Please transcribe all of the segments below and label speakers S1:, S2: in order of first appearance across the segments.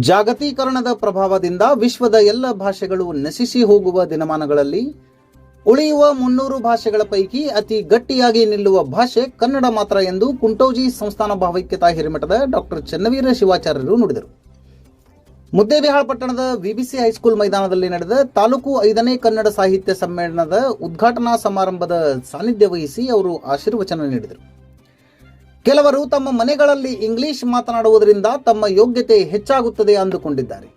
S1: ಜಾಗತೀಕರಣದ ಪ್ರಭಾವದಿಂದ ವಿಶ್ವದ ಎಲ್ಲ ಭಾಷೆಗಳು ನಶಿಸಿ ಹೋಗುವ ದಿನಮಾನಗಳಲ್ಲಿ ಉಳಿಯುವ ಮುನ್ನೂರು ಭಾಷೆಗಳ ಪೈಕಿ ಅತಿ ಗಟ್ಟಿಯಾಗಿ ನಿಲ್ಲುವ ಭಾಷೆ ಕನ್ನಡ ಮಾತ್ರ ಎಂದು ಕುಂಟೋಜಿ ಸಂಸ್ಥಾನ ಭಾವೈಕ್ಯತಾ ಹಿರಿಮಠದ ಡಾಕ್ಟರ್ ಚನ್ನವೀರ ಶಿವಾಚಾರ್ಯರು ನುಡಿದರು. ಮುದ್ದೇಬಿಹಾಳ್ ಪಟ್ಟಣದ ವಿಬಿಸಿ ಹೈಸ್ಕೂಲ್ ಮೈದಾನದಲ್ಲಿ ನಡೆದ ತಾಲೂಕು ಐದನೇ ಕನ್ನಡ ಸಾಹಿತ್ಯ ಸಮ್ಮೇಳನದ ಉದ್ಘಾಟನಾ ಸಮಾರಂಭದ ಸಾನ್ನಿಧ್ಯ ವಹಿಸಿ ಅವರು ಆಶೀರ್ವಚನ ನೀಡಿದರು. ಕೆಲವರು ತಮ್ಮ ಮನೆಗಳಲ್ಲಿ ಇಂಗ್ಲಿಷ್ ಮಾತನಾಡುವುದರಿಂದ ತಮ್ಮ ಯೋಗ್ಯತೆ ಹೆಚ್ಚಾಗುತ್ತದೆ ಅಂದುಕೊಂಡಿದ್ದಾರೆ.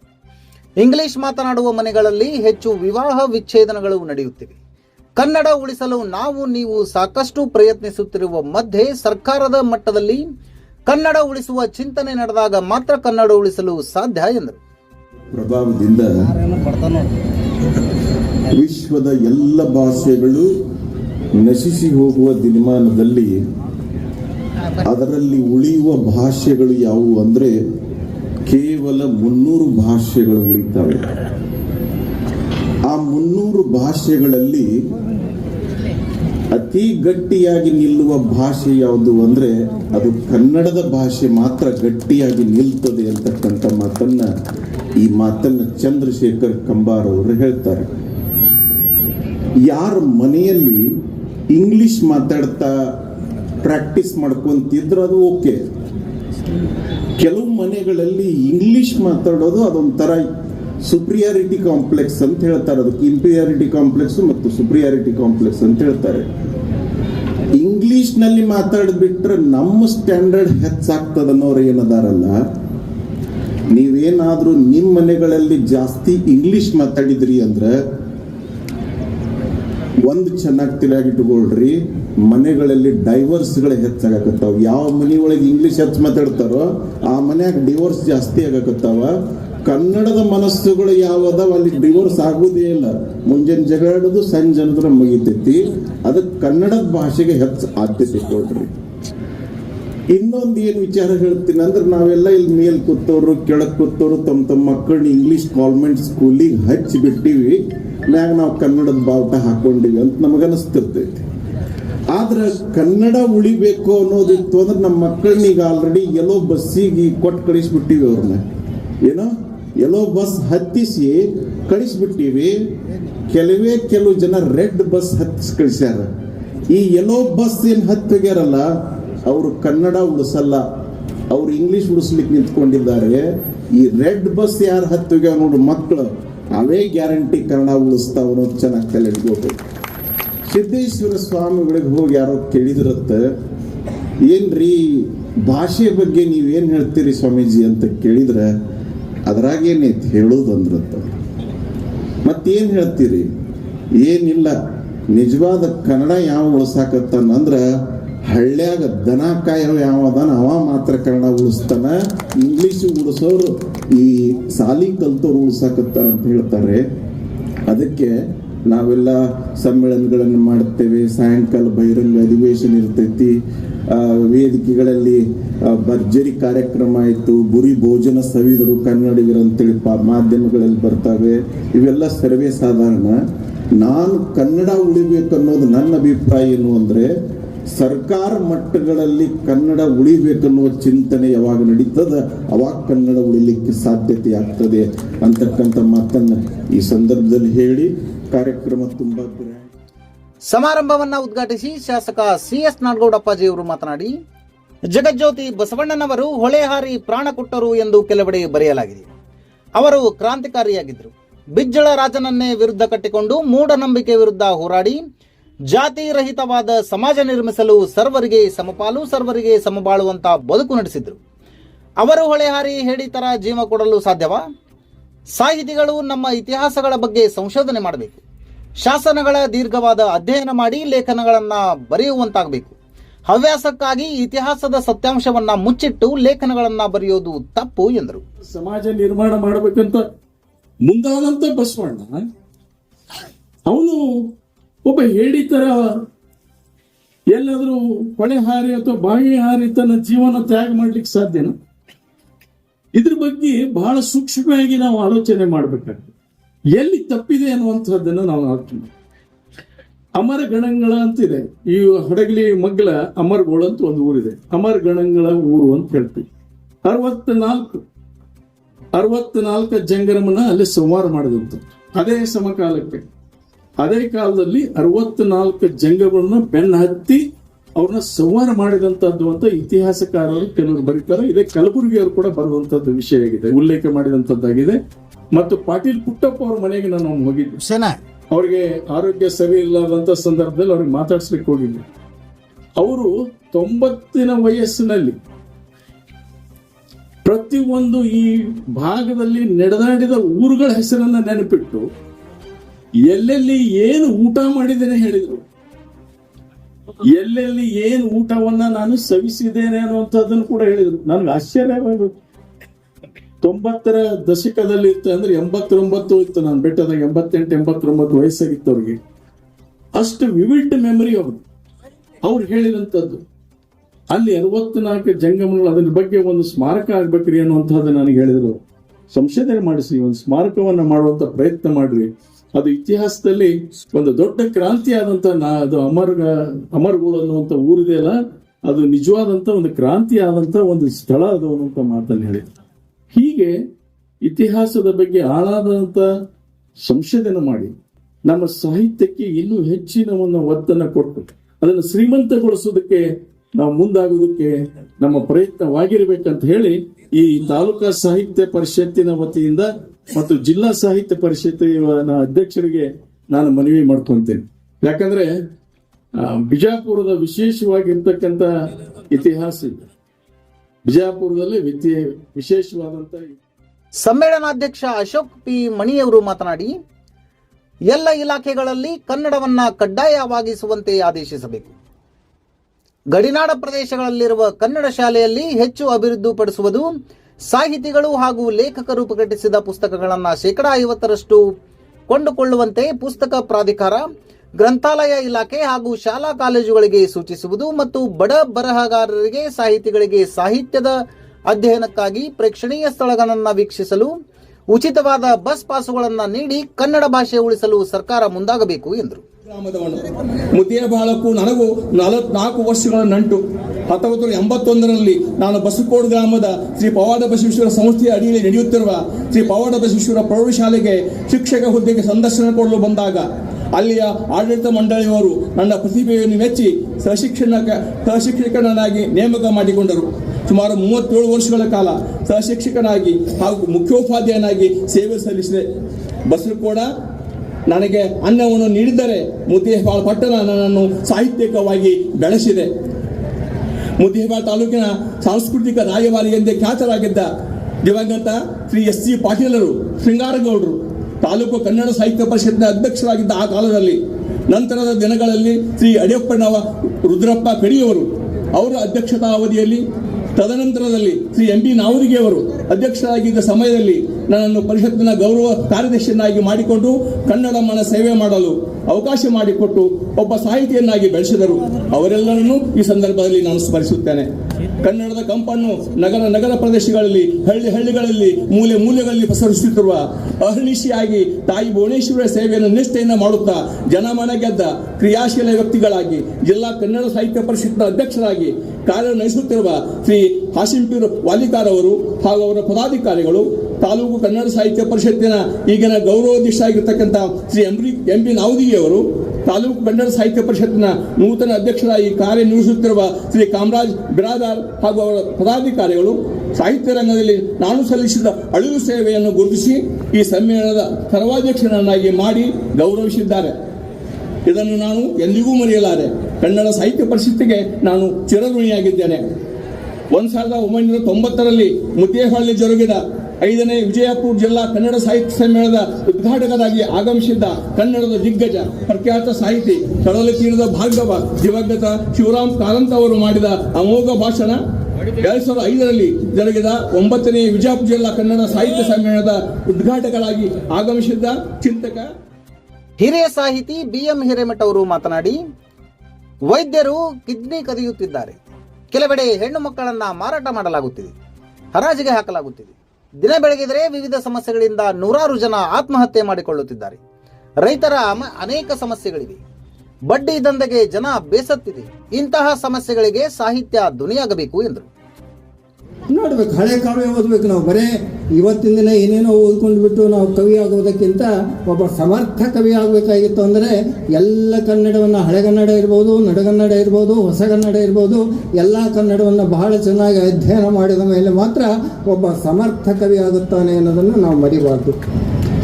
S1: ಇಂಗ್ಲಿಷ್ ಮಾತನಾಡುವ ಮನೆಗಳಲ್ಲಿ ಹೆಚ್ಚು ವಿವಾಹ ವಿಚ್ಛೇದನಗಳು ನಡೆಯುತ್ತಿವೆ. ಕನ್ನಡ ಉಳಿಸಲು ನಾವು ನೀವು ಸಾಕಷ್ಟು ಪ್ರಯತ್ನಿಸುತ್ತಿರುವ ಮಧ್ಯೆ ಸರ್ಕಾರದ ಮಟ್ಟದಲ್ಲಿ ಕನ್ನಡ ಉಳಿಸುವ ಚಿಂತನೆ ನಡೆದಾಗ ಮಾತ್ರ ಕನ್ನಡ ಉಳಿಸಲು ಸಾಧ್ಯ ಎಂದರು.
S2: ಪ್ರಭಾವದಿಂದ ವಿಶ್ವದ ಎಲ್ಲ ಭಾಷೆಗಳು ನಶಿಸಿ ಹೋಗುವ ದಿನಮಾನದಲ್ಲಿ ಅದರಲ್ಲಿ ಉಳಿಯುವ ಭಾಷೆಗಳು ಯಾವುವು ಅಂದ್ರೆ ಕೇವಲ ಮುನ್ನೂರು ಭಾಷೆಗಳು ಉಳಿತವೆ. ಆ ಮುನ್ನೂರು ಭಾಷೆಗಳಲ್ಲಿ ಅತಿ ಗಟ್ಟಿಯಾಗಿ ನಿಲ್ಲುವ ಭಾಷೆ ಯಾವುದು ಅಂದ್ರೆ ಅದು ಕನ್ನಡದ ಭಾಷೆ ಮಾತ್ರ ಗಟ್ಟಿಯಾಗಿ ನಿಲ್ತದೆ ಅಂತಕ್ಕಂಥ ಮಾತನ್ನ ಈ ಮಾತನ್ನ ಚಂದ್ರಶೇಖರ್ ಕಂಬಾರ್ ಅವರು ಹೇಳ್ತಾರೆ. ಯಾರ ಮನೆಯಲ್ಲಿ ಇಂಗ್ಲಿಷ್ ಮಾತಾಡ್ತಾ ಪ್ರಾಕ್ಟೀಸ್ ಮಾಡ್ಕೊಂತಿದ್ರೆ ಅದು ಓಕೆ ಕೆಲವು ಮನೆಗಳಲ್ಲಿ ಇಂಗ್ಲಿಷ್ ಮಾತಾಡೋದು ಅದೊಂಥರ ಸುಪ್ರಿಯಾರಿಟಿ ಕಾಂಪ್ಲೆಕ್ಸ್ ಅಂತ ಹೇಳ್ತಾರೆ. ಅದಕ್ಕೆ ಇಂಪ್ರಿಯಾರಿಟಿ ಕಾಂಪ್ಲೆಕ್ಸ್ ಮತ್ತು ಸುಪ್ರಿಯಾರಿಟಿ ಕಾಂಪ್ಲೆಕ್ಸ್ ಅಂತ ಹೇಳ್ತಾರೆ. ಇಂಗ್ಲಿಷ್ನಲ್ಲಿ ಮಾತಾಡ್ಬಿಟ್ರೆ ನಮ್ಮ ಸ್ಟ್ಯಾಂಡರ್ಡ್ ಹೆಚ್ಚಾಗ್ತದ ಅನ್ನೋರು ಏನದಾರಲ್ಲ, ನೀವೇನಾದರೂ ನಿಮ್ಮ ಮನೆಗಳಲ್ಲಿ ಜಾಸ್ತಿ ಇಂಗ್ಲಿಷ್ ಮಾತಾಡಿದ್ರಿ ಅಂದ್ರೆ, ಒಂದು ಚೆನ್ನಾಗಿ ತಿಳಿಯಾಗಿಟ್ಕೊಳ್ರಿ ಮನೆಗಳಲ್ಲಿ ಡೈವರ್ಸ್ಗಳು ಹೆಚ್ಚಾಗಕತ್ತಾವ. ಯಾವ ಮನೆಯೊಳಗೆ ಇಂಗ್ಲಿಷ್ ಹೆಚ್ಚು ಮಾತಾಡ್ತಾರೋ ಆ ಮನ್ಯಾಗ ಡಿವೋರ್ಸ್ ಜಾಸ್ತಿ ಆಗಕತ್ತಾವ. ಕನ್ನಡದ ಮನಸ್ಸುಗಳು ಯಾವ ಅದಾವ? ಅಲ್ಲಿ ಡಿವೋರ್ಸ್ ಆಗೋದೇ ಇಲ್ಲ. ಮುಂಜಾನೆ ಜಗಳಾಡೋದು ಸಂಜೆ ಮುಗಿತೈತಿ. ಅದಕ್ಕೆ ಕನ್ನಡದ ಭಾಷೆಗೆ ಹೆಚ್ಚು ಆದ್ಯತೆ ಕೊಡ್ರಿ. ಇನ್ನೊಂದು ಏನು ವಿಚಾರ ಹೇಳ್ತೀನಿ ಅಂದ್ರೆ ನಾವೆಲ್ಲ ಇಲ್ಲಿ ಮೇಲ್ ಕೂತವ್ರು, ಕೆಳಗ್ ಕೂತವ್ರು ತಮ್ಮ ತಮ್ಮ ಮಕ್ಕಳನ್ನ ಇಂಗ್ಲಿಷ್ ಕಾನ್ವೆಂಟ್ ಸ್ಕೂಲಿಗೆ ಹಚ್ಚಿ ಬಿಟ್ಟಿವಿ. ಮ್ಯಾಗ ನಾವು ಕನ್ನಡದ ಬಾವುಟ ಹಾಕೊಂಡಿವಿ ಅಂತ ನಮಗನಿಸ್ತಿರ್ತೈತಿ ಆದ್ರೆ ಕನ್ನಡ ಉಳಿಬೇಕು ಅನ್ನೋದಿತ್ತು ಅಂದ್ರೆ ನಮ್ಮ ಮಕ್ಕಳನ್ನ ಈಗ ಆಲ್ರೆಡಿ ಎಲ್ಲೋ ಬಸ್ಸಿಗೆ ಕೊಟ್ಟು ಕಳಿಸ್ಬಿಟ್ಟಿವಿ ಅವ್ರನ್ನ ಏನೋ? ಎಲ್ಲೋ ಬಸ್ ಹತ್ತಿಸಿ ಕಳಿಸ್ಬಿಟ್ಟಿವಿ. ಕೆಲವೇ ಕೆಲವು ಜನ ರೆಡ್ ಬಸ್ ಹತ್ತಿಸಿ ಕಳಿಸ್ಯಾರ. ಈ ಎಲ್ಲೋ ಬಸ್ ಏನ್ ಹತ್ತಿ ಹೋಗ್ಯಾರಲ್ಲ, ಅವರು ಕನ್ನಡ ಉಳಿಸಲ್ಲ. ಅವ್ರು ಇಂಗ್ಲಿಷ್ ಉಳಿಸ್ಲಿಕ್ಕೆ ನಿಂತ್ಕೊಂಡಿದ್ದಾರೆ. ಈ ರೆಡ್ ಬಸ್ ಯಾರು ಹತ್ತಿ ಹೋಗ್ಯಾರ ನೋಡು ಮಕ್ಕಳು ಅವೇ ಗ್ಯಾರಂಟಿ ಕನ್ನಡ ಉಳಿಸ್ತಾವ ಅನ್ನೋದು ಚೆನ್ನಾಗಿ ತಲೆ ಇಟ್ಕೋಬೇಕು ಸಿದ್ದೇಶ್ವರ ಸ್ವಾಮಿಗಳಿಗೆ ಹೋಗಿ ಯಾರೋ ಕೇಳಿದ್ರತ್ತ, ಏನ್ರಿ ಭಾಷೆ ಬಗ್ಗೆ ನೀವೇನ್ ಹೇಳ್ತೀರಿ ಸ್ವಾಮೀಜಿ ಅಂತ ಕೇಳಿದ್ರೆ ಅದ್ರಾಗೇನೈತಿ ಹೇಳೋದು ಅಂದ್ರತ್ತ ಮತ್ತೇನ್ ಹೇಳ್ತೀರಿ? ಏನಿಲ್ಲ, ನಿಜವಾದ ಕನ್ನಡ ಯಾವ ಉಳಿಸಾಕತ್ತಂದ್ರೆ ಹಳ್ಳ್ಯಾಗ ದನ ಕಾಯೋ ಯಾವ ಅದಾನ, ಅವ ಮಾತ್ರ ಕನ್ನಡ ಉಳಿಸ್ತಾನ, ಇಂಗ್ಲಿಷ್ ಉಳಿಸೋರು ಈ ಸಾಲಿ ಕಲ್ತವ್ರು ಉಳಿಸಾಕತ್ತಾರ ಅಂತ ಹೇಳ್ತಾರೆ. ಅದಕ್ಕೆ ನಾವೆಲ್ಲ ಸಮ್ಮೇಳನಗಳನ್ನು ಮಾಡುತ್ತೇವೆ. ಸಾಯಂಕಾಲ ಬಹಿರಂಗ ಅಧಿವೇಶನ ಇರ್ತೈತಿ. ವೇದಿಕೆಗಳಲ್ಲಿ ಭರ್ಜರಿ ಕಾರ್ಯಕ್ರಮ ಆಯಿತು. ಗುರಿ ಭೋಜನ ಸವಿದರು ಕನ್ನಡಿಗರು ಅಂತೇಳಿ ಮಾಧ್ಯಮಗಳಲ್ಲಿ ಬರ್ತವೆ. ಇವೆಲ್ಲ ಸರ್ವೇ ಸಾಧಾರಣ. ನಾನು ಕನ್ನಡ ಉಳಿಬೇಕು ಅನ್ನೋದು ನನ್ನ ಅಭಿಪ್ರಾಯ ಏನು ಅಂದ್ರೆ ಸರ್ಕಾರ ಮಟ್ಟಗಳಲ್ಲಿ ಕನ್ನಡ ಉಳಿಬೇಕನ್ನುವ ಚಿಂತನೆ ಯಾವಾಗ ನಡೀತದ, ಅವಾಗ ಕನ್ನಡ ಉಳಿಲಿಕ್ಕೆ ಸಾಧ್ಯತೆ ಆಗ್ತದೆ ಅಂತಕ್ಕಂಥ ಮಾತನ್ನ ಈ ಸಂದರ್ಭದಲ್ಲಿ ಹೇಳಿ ಕಾರ್ಯಕ್ರಮ ತುಂಬಾ
S1: ಸಮಾರಂಭವನ್ನ ಉದ್ಘಾಟಿಸಿ ಶಾಸಕ ಸಿ ಎಸ್ ನಾಡಗೌಡಪ್ಪಾಜಿ ಅವರು ಮಾತನಾಡಿ, ಜಗಜ್ಯೋತಿ ಬಸವಣ್ಣನವರು ಹೊಳೆಹಾರಿ ಪ್ರಾಣ ಕೊಟ್ಟರು ಎಂದು ಕೆಲವೆಡೆ ಬರೆಯಲಾಗಿದೆ. ಅವರು ಕ್ರಾಂತಿಕಾರಿಯಾಗಿದ್ದರು. ಬಿಜ್ಜಳ ರಾಜನನ್ನೇ ವಿರುದ್ಧ ಕಟ್ಟಿಕೊಂಡು ಮೂಢನಂಬಿಕೆ ವಿರುದ್ಧ ಹೋರಾಡಿ ಜಾತಿ ರಹಿತವಾದ ಸಮಾಜ ನಿರ್ಮಿಸಲು ಸರ್ವರಿಗೆ ಸಮಪಾಲು, ಸರ್ವರಿಗೆ ಸಮಬಾಳುವಂತ ಬದುಕು ನಡೆಸಿದ್ರು. ಅವರು ಹೊಳೆಹಾರಿ ಹೇಳಿ ತರ ಜೀವ ಕೊಡಲು ಸಾಧ್ಯವಾ? ಸಾಹಿತಿಗಳು ನಮ್ಮ ಇತಿಹಾಸಗಳ ಬಗ್ಗೆ ಸಂಶೋಧನೆ ಮಾಡಬೇಕು. ಶಾಸನಗಳ ದೀರ್ಘವಾದ ಅಧ್ಯಯನ ಮಾಡಿ ಲೇಖನಗಳನ್ನ ಬರೆಯುವಂತಾಗಬೇಕು. ಹವ್ಯಾಸಕ್ಕಾಗಿ ಇತಿಹಾಸದ ಸತ್ಯಾಂಶವನ್ನ ಮುಚ್ಚಿಟ್ಟು ಲೇಖನಗಳನ್ನ ಬರೆಯೋದು ತಪ್ಪು ಎಂದರು.
S3: ಸಮಾಜ ನಿರ್ಮಾಣ ಮಾಡಬೇಕಂತ ಮುಂದಾದಂತ ಬಸವಣ್ಣ, ಅವನು ಒಬ್ಬ ಹೇಳಿ ತರ ಎಲ್ಲಾದ್ರೂ ಅಥವಾ ಬಾಯಿ ಹಾರಿ ತನ್ನ ಜೀವನ ತ್ಯಾಗ ಮಾಡ್ಲಿಕ್ಕೆ ಸಾಧ್ಯನಾ? ಇದ್ರ ಬಗ್ಗೆ ಬಹಳ ಸೂಕ್ಷ್ಮವಾಗಿ ನಾವು ಆಲೋಚನೆ ಮಾಡ್ಬೇಕಾಗ್ತದೆ. ಎಲ್ಲಿ ತಪ್ಪಿದೆ ಅನ್ನುವಂಥದ್ದನ್ನು ನಾವು ನೋಡ್ತೀವಿ ಅಮರ ಗಣಗಳ ಅಂತಿದೆ ಈ ಹಡಗಲಿ ಮಗ್ಗಲ ಅಮರ್ಗೋಳು ಅಂತ ಒಂದು ಊರಿದೆ. ಅಮರ ಗಣಗಳ ಊರು ಅಂತ ಹೇಳ್ತೀವಿ. ಅರವತ್ನಾಲ್ಕು ಅರವತ್ನಾಲ್ಕು ಜಂಗರಮನ ಅಲ್ಲಿ ಸಂವಾರ ಮಾಡಿದಂಥದ್ದು. ಅದೇ ಸಮಕಾಲಕ್ಕೆ. ಅದೇ ಕಾಲದಲ್ಲಿ ಅರವತ್ನಾಲ್ಕು ಜಂಗಗಳನ್ನ ಬೆನ್ನ ಹತ್ತಿ ಅವ್ರನ್ನ ಸವಾರ ಮಾಡಿದಂತದ್ದು ಅಂತ ಇತಿಹಾಸಕಾರರು ಕೆಲವರು ಬರೀತಾರೆ. ಇದೇ ಕಲಬುರಗಿಯವರು ಕೂಡ ಬರೆದಂತದ್ದು ವಿಷಯ ಆಗಿದೆ. ಉಲ್ಲೇಖ ಮಾಡಿದಂತದ್ದಾಗಿದೆ. ಮತ್ತು ಪಾಟೀಲ್ ಪುಟ್ಟಪ್ಪ ಅವ್ರ ಮನೆಗೆ ನಾನು ಹೋಗಿದ್ದೆ. ಅವ್ರಿಗೆ ಆರೋಗ್ಯ ಸರಿ ಇಲ್ಲದಂತ ಸಂದರ್ಭದಲ್ಲಿ ಅವ್ರಿಗೆ ಮಾತಾಡ್ಸ್ಲಿಕ್ಕೆ ಹೋಗಿದ್ದೆ. ಅವರು ತೊಂಬತ್ತಿನ ವಯಸ್ಸಿನಲ್ಲಿ ಪ್ರತಿಯೊಂದು ಈ ಭಾಗದಲ್ಲಿ ನಡೆದಾಡಿದ ಊರುಗಳ ಹೆಸರನ್ನ ನೆನಪಿಟ್ಟು ಎಲ್ಲೆಲ್ಲಿ ಏನು ಊಟ ಮಾಡಿದ್ದೇನೆ ಹೇಳಿದ್ರು. ಎಲ್ಲೆಲ್ಲಿ ಏನು ಊಟವನ್ನ ನಾನು ಸವಿಸಿದ್ದೇನೆ ಅನ್ನುವಂಥದ್ದನ್ನು ಕೂಡ ಹೇಳಿದ್ರು. ನನ್ಗೆ ಆಶ್ಚರ್ಯವಾಗಬೇಕು ತೊಂಬತ್ತರ ದಶಕದಲ್ಲಿ ಇತ್ತು ಅಂದ್ರೆ ಎಂಬತ್ತೊಂಬತ್ತು ಇತ್ತು ನಾನು ಬೆಟ್ಟದಾಗ, ಎಂಬತ್ತೆಂಟು, ಎಂಬತ್ತೊಂಬತ್ತು ವಯಸ್ಸಾಗಿತ್ತು ಅವ್ರಿಗೆ. ಅಷ್ಟು ವಿವಿಡ್ ಮೆಮರಿ ಅವರು ಅವ್ರು ಹೇಳಿದಂಥದ್ದು. ಅಲ್ಲಿ ಅರವತ್ನಾಲ್ಕು ಜಂಗಮಗಳು ಅದರ ಬಗ್ಗೆ ಒಂದು ಸ್ಮಾರಕ ಆಗ್ಬೇಕ್ರಿ ಅನ್ನುವಂಥದ್ದು ನನಗೆ ಹೇಳಿದರು. ಸಂಶೋಧನೆ ಮಾಡಿಸಿ ಒಂದು ಸ್ಮಾರಕವನ್ನ ಮಾಡುವಂತ ಪ್ರಯತ್ನ ಮಾಡ್ರಿ. ಅದು ಇತಿಹಾಸದಲ್ಲಿ ಒಂದು ದೊಡ್ಡ ಕ್ರಾಂತಿ ಆದಂತ ಅದು ಅಮರ್ ಅಮರ್ಗೋಳ್ ಅನ್ನುವಂತ ಊರಿದೆಯಲ್ಲ? ಅದು ನಿಜವಾದಂತ ಒಂದು ಕ್ರಾಂತಿ ಆದಂತ ಒಂದು ಸ್ಥಳ ಅದು ಅನ್ನುವಂತ ಮಾತನ್ನು ಹೇಳಿ. ಹೀಗೆ ಇತಿಹಾಸದ ಬಗ್ಗೆ ಆಳಾದಂತ ಸಂಶೋಧನೆ ಮಾಡಿ ನಮ್ಮ ಸಾಹಿತ್ಯಕ್ಕೆ ಇನ್ನೂ ಹೆಚ್ಚಿನ ಒಂದು ಒತ್ತನ್ನ ಕೊಟ್ಟು ಅದನ್ನು ಶ್ರೀಮಂತಗೊಳಿಸೋದಕ್ಕೆ ನಾವು ಮುಂದಾಗುವುದಕ್ಕೆ ನಮ್ಮ ಪ್ರಯತ್ನವಾಗಿರ್ಬೇಕಂತ ಹೇಳಿ ಈ ತಾಲೂಕಾ ಸಾಹಿತ್ಯ ಪರಿಷತ್ತಿನ ವತಿಯಿಂದ ಮತ್ತು ಜಿಲ್ಲಾ ಸಾಹಿತ್ಯ ಪರಿಷತ್ತಿನ ಅಧ್ಯಕ್ಷರಿಗೆ ನಾನು ಮನವಿ ಮಾಡ್ಕೊಂತೇನೆ. ಯಾಕಂದ್ರೆ ಬಿಜಾಪುರದ ವಿಶೇಷವಾಗಿರ್ತಕ್ಕಂಥ ಇತಿಹಾಸ ಇದೆ. ಬಿಜಾಪುರದಲ್ಲಿ ವಿಶೇಷವಾದಂತ
S1: ಸಮ್ಮೇಳನಾಧ್ಯಕ್ಷ ಅಶೋಕ್ ಪಿ ಮಣಿಯವರು ಮಾತನಾಡಿ, ಎಲ್ಲ ಇಲಾಖೆಗಳಲ್ಲಿ ಕನ್ನಡವನ್ನ ಕಡ್ಡಾಯವಾಗಿಸುವಂತೆ ಆದೇಶಿಸಬೇಕು. ಗಡಿನಾಡ ಪ್ರದೇಶಗಳಲ್ಲಿರುವ ಕನ್ನಡ ಶಾಲೆಯಲ್ಲಿ ಹೆಚ್ಚು ಅಭಿವೃದ್ಧಿಪಡಿಸುವುದು ಸಾಹಿತಿಗಳು ಹಾಗೂ ಲೇಖಕರು ಪ್ರಕಟಿಸಿದ ಪುಸ್ತಕಗಳನ್ನು ಶೇಕಡಾ ಐವತ್ತರಷ್ಟು ಕೊಂಡುಕೊಳ್ಳುವಂತೆ ಪುಸ್ತಕ ಪ್ರಾಧಿಕಾರ, ಗ್ರಂಥಾಲಯ ಇಲಾಖೆ ಹಾಗೂ ಶಾಲಾ ಕಾಲೇಜುಗಳಿಗೆ ಸೂಚಿಸುವುದು ಮತ್ತು ಬಡ ಬರಹಗಾರರಿಗೆ ಸಾಹಿತಿಗಳಿಗೆ ಸಾಹಿತ್ಯದ ಅಧ್ಯಯನಕ್ಕಾಗಿ ಪ್ರೇಕ್ಷಣೀಯ ಸ್ಥಳಗಳನ್ನು ವೀಕ್ಷಿಸಲು ಉಚಿತವಾದ ಬಸ್ ಪಾಸುಗಳನ್ನು ನೀಡಿ ಕನ್ನಡ ಭಾಷೆ ಉಳಿಸಲು ಸರ್ಕಾರ ಮುಂದಾಗಬೇಕು ಎಂದರು.
S4: ಗ್ರಾಮದವನು. ಮುದಿಯ ಬಾಳಕ್ಕೂ ನನಗೂ ನಲವತ್ನಾಲ್ಕು ವರ್ಷಗಳ ನಂಟು. ಹತ್ತೊಂಬತ್ತು ನೂರ ಎಂಬತ್ತೊಂದರಲ್ಲಿ ನಾನು ಬಸಕೋಡ್ ಗ್ರಾಮದ ಶ್ರೀ ಪವಾಡ ಬಸವೇಶ್ವರ ಸಂಸ್ಥೆಯ ಅಡಿಯಲ್ಲಿ ನಡೆಯುತ್ತಿರುವ ಶ್ರೀ ಪವಾಡ ಬಸವೇಶ್ವರ ಪ್ರೌಢಶಾಲೆಗೆ ಶಿಕ್ಷಕ ಹುದ್ದೆಗೆ ಸಂದರ್ಶನ ಕೊಡಲು ಬಂದಾಗ, ಅಲ್ಲಿಯ ಆಡಳಿತ ಮಂಡಳಿಯವರು ನನ್ನ ಪ್ರತಿಭೆಯನ್ನು ಮೆಚ್ಚಿ ಸಹಶಿಕ್ಷಣ ಸಹಶಿಕ್ಷಕನಾಗಿ ನೇಮಕ ಮಾಡಿಕೊಂಡರು. ಸುಮಾರು ಮೂವತ್ತೇಳು ವರ್ಷಗಳ ಕಾಲ ಸಹಶಿಕ್ಷಕನಾಗಿ ಹಾಗೂ ಮುಖ್ಯೋಪಾಧ್ಯಾಯನಾಗಿ ಸೇವೆ ಸಲ್ಲಿಸಿದೆ. ಬಸಕೋಡ ನನಗೆ ಅನ್ನವನ್ನು ನೀಡಿದ್ದರೆ ಮುದ್ದೇಬಾಳ್ ಪಟ್ಟಣ ನನ್ನನ್ನು ಸಾಹಿತ್ಯಿಕವಾಗಿ ಬೆಳೆಸಿದೆ. ಮುದ್ದೇಬಾಳ್ ತಾಲೂಕಿನ ಸಾಂಸ್ಕೃತಿಕ ರಾಯಭಾರಿ ಎಂದೇ ಖ್ಯಾತರಾಗಿದ್ದ ದಿವಂಗತ ಶ್ರೀ ಎಸ್ ಸಿ ಪಾಟೀಲರು, ಶೃಂಗಾರಗೌಡರು, ತಾಲೂಕು ಕನ್ನಡ ಸಾಹಿತ್ಯ ಪರಿಷತ್ನ ಅಧ್ಯಕ್ಷರಾಗಿದ್ದ ಆ ಕಾಲದಲ್ಲಿ, ನಂತರದ ದಿನಗಳಲ್ಲಿ ಶ್ರೀ ಅಡಿಯಪ್ಪನವ ರುದ್ರಪ್ಪ ಕಡಿಯವರು, ಅವರ ಅಧ್ಯಕ್ಷತಾ ಅವಧಿಯಲ್ಲಿ ತದನಂತರದಲ್ಲಿ ಶ್ರೀ ಎಂ ಬಿ ನಾವರಿಗೆಯವರು ಅಧ್ಯಕ್ಷರಾಗಿದ್ದ ಸಮಯದಲ್ಲಿ ನನ್ನನ್ನು ಪರಿಷತ್ತಿನ ಗೌರವ ಕಾರ್ಯದರ್ಶಿಯನ್ನಾಗಿ ಮಾಡಿಕೊಂಡು ಕನ್ನಡ ಮನ ಸೇವೆ ಮಾಡಲು ಅವಕಾಶ ಮಾಡಿಕೊಟ್ಟು ಒಬ್ಬ ಸಾಹಿತಿಯನ್ನಾಗಿ ಬೆಳೆಸಿದರು. ಅವರೆಲ್ಲರನ್ನೂ ಈ ಸಂದರ್ಭದಲ್ಲಿ ನಾನು ಸ್ಮರಿಸುತ್ತೇನೆ. ಕನ್ನಡದ ಕಂಪನ್ನು ನಗರ ನಗರ ಪ್ರದೇಶಗಳಲ್ಲಿ, ಹಳ್ಳಿ ಹಳ್ಳಿಗಳಲ್ಲಿ, ಮೂಲೆ ಮೂಲೆಗಳಲ್ಲಿ ಪಸರಿಸುತ್ತಿರುವ ಅಹರ್ನಿಶಿಯಾಗಿ ತಾಯಿ ಭುವನೇಶ್ವರ ಸೇವೆಯನ್ನು ನಿಷ್ಠೆಯಿಂದ ಮಾಡುತ್ತಾ ಜನಮನ ಗೆದ್ದ ಕ್ರಿಯಾಶೀಲ ವ್ಯಕ್ತಿಗಳಾಗಿ ಜಿಲ್ಲಾ ಕನ್ನಡ ಸಾಹಿತ್ಯ ಪರಿಷತ್ನ ಅಧ್ಯಕ್ಷರಾಗಿ ಕಾರ್ಯನಿರ್ವಹಿಸುತ್ತಿರುವ ಶ್ರೀ ಹಾಸಿಂಪೀರ್ ವಾಲಿಕಾರ್ ಅವರು ಹಾಗೂ ಅವರ ಪದಾಧಿಕಾರಿಗಳು ತಾಲೂಕು ಕನ್ನಡ ಸಾಹಿತ್ಯ ಪರಿಷತ್ತಿನ ಈಗಿನ ಗೌರವಾಧ್ಯಕ್ಷರಾಗಿರ್ತಕ್ಕಂಥ Shri M B M B ಅವರು ತಾಲೂಕು ಕನ್ನಡ ಸಾಹಿತ್ಯ ಪರಿಷತ್ತಿನ ನೂತನ ಅಧ್ಯಕ್ಷರಾಗಿ ಕಾರ್ಯನಿರ್ವಹಿಸುತ್ತಿರುವ ಶ್ರೀ ಕಾಮರಾಜ್ ಬಿರಾದಾರ್ ಹಾಗೂ ಅವರ ಪದಾಧಿಕಾರಿಗಳು, ಸಾಹಿತ್ಯ ರಂಗದಲ್ಲಿ ನಾನು ಸಲ್ಲಿಸಿದ ಅಳಿವು ಸೇವೆಯನ್ನು ಗುರುತಿಸಿ ಈ ಸಮ್ಮೇಳನದ ಸರ್ವಾಧ್ಯಕ್ಷರನ್ನಾಗಿ ಮಾಡಿ ಗೌರವಿಸಿದ್ದಾರೆ. ಇದನ್ನು ನಾನು ಎಂದಿಗೂ ಮರೆಯಲಾರೆ. ಕನ್ನಡ ಸಾಹಿತ್ಯ ಪರಿಷತ್ತಿಗೆ ನಾನು ಚಿರಋಣಿಯಾಗಿದ್ದೇನೆ. ಒಂದು ಸಾವಿರದ ಒಂಬೈನೂರ ತೊಂಬತ್ತರಲ್ಲಿ ಮುದ್ದೇಹಳ್ಳಿ ಜರುಗಿದ ಐದನೇ ವಿಜಯಪುರ ಜಿಲ್ಲಾ ಕನ್ನಡ ಸಾಹಿತ್ಯ ಸಮ್ಮೇಳನದ ಉದ್ಘಾಟಕರಾಗಿ ಆಗಮಿಸಿದ್ದ ಕನ್ನಡದ ದಿಗ್ಗಜ ಪ್ರಖ್ಯಾತ ಸಾಹಿತಿ ಕಡಲ ತೀರದ ಭಾರ್ಗವ ದಿವಂಗತ ಶಿವರಾಮ್ ಕಾರಂತ ಅವರು ಮಾಡಿದ ಅಮೋಘ ಭಾಷಣ ಎರಡ್ ಸಾವಿರದ ಐದರಲ್ಲಿ ಜರುಗಿದ ಒಂಬತ್ತನೇ ವಿಜಯಪುರ ಜಿಲ್ಲಾ ಕನ್ನಡ ಸಾಹಿತ್ಯ ಸಮ್ಮೇಳನದ ಉದ್ಘಾಟಕರಾಗಿ ಆಗಮಿಸಿದ್ದ ಚಿಂತಕ
S1: ಹಿರಿಯ ಸಾಹಿತಿ ಬಿಎಂ ಹಿರೇಮಠ ಅವರು ಮಾತನಾಡಿ, ವೈದ್ಯರು ಕಿಡ್ನಿ ಕದಿಯುತ್ತಿದ್ದಾರೆ. ಕೆಲವೆಡೆ ಹೆಣ್ಣು ಮಕ್ಕಳನ್ನ ಮಾರಾಟ ಮಾಡಲಾಗುತ್ತಿದೆ. ಹರಾಜಿಗೆ ಹಾಕಲಾಗುತ್ತಿದೆ. ದಿನ ಬೆಳಗಿದರೆ ವಿವಿಧ ಸಮಸ್ಯೆಗಳಿಂದ ನೂರಾರು ಜನ ಆತ್ಮಹತ್ಯೆ ಮಾಡಿಕೊಳ್ಳುತ್ತಿದ್ದಾರೆ. ರೈತರ ಅನೇಕ ಸಮಸ್ಯೆಗಳಿವೆ. ಬಡ್ಡಿ ದಂಧೆಗೆ ಜನ ಬೇಸತ್ತಿದೆ. ಇಂತಹ ಸಮಸ್ಯೆಗಳಿಗೆ ಸಾಹಿತ್ಯ ಧ್ವನಿಯಾಗಬೇಕು ಎಂದರು.
S5: ನೋಡ್ಬೇಕು, ಹಳೆ ಕಾಲವೇ ಓದ್ಬೇಕು ನಾವು. ಬರೇ ಇವತ್ತಿನ ದಿನ ಏನೇನೋ ಓದ್ಕೊಂಡು ಬಿಟ್ಟು ನಾವು ಕವಿ ಆಗೋದಕ್ಕಿಂತ ಒಬ್ಬ ಸಮರ್ಥ ಕವಿ ಆಗಬೇಕಾಗಿತ್ತು ಅಂದರೆ ಎಲ್ಲ ಕನ್ನಡವನ್ನು ಹಳೆಗನ್ನಡ ಇರ್ಬೋದು ನಡುಗನ್ನಡ ಇರ್ಬೋದು ಹೊಸಗನ್ನಡ ಇರ್ಬೋದು, ಎಲ್ಲ ಕನ್ನಡವನ್ನು ಬಹಳ ಚೆನ್ನಾಗಿ ಅಧ್ಯಯನ ಮಾಡಿದ ಮೇಲೆ ಮಾತ್ರ ಒಬ್ಬ ಸಮರ್ಥ ಕವಿ ಆಗುತ್ತಾನೆ ಅನ್ನೋದನ್ನು ನಾವು ಮರಿಬಾರ್ದು.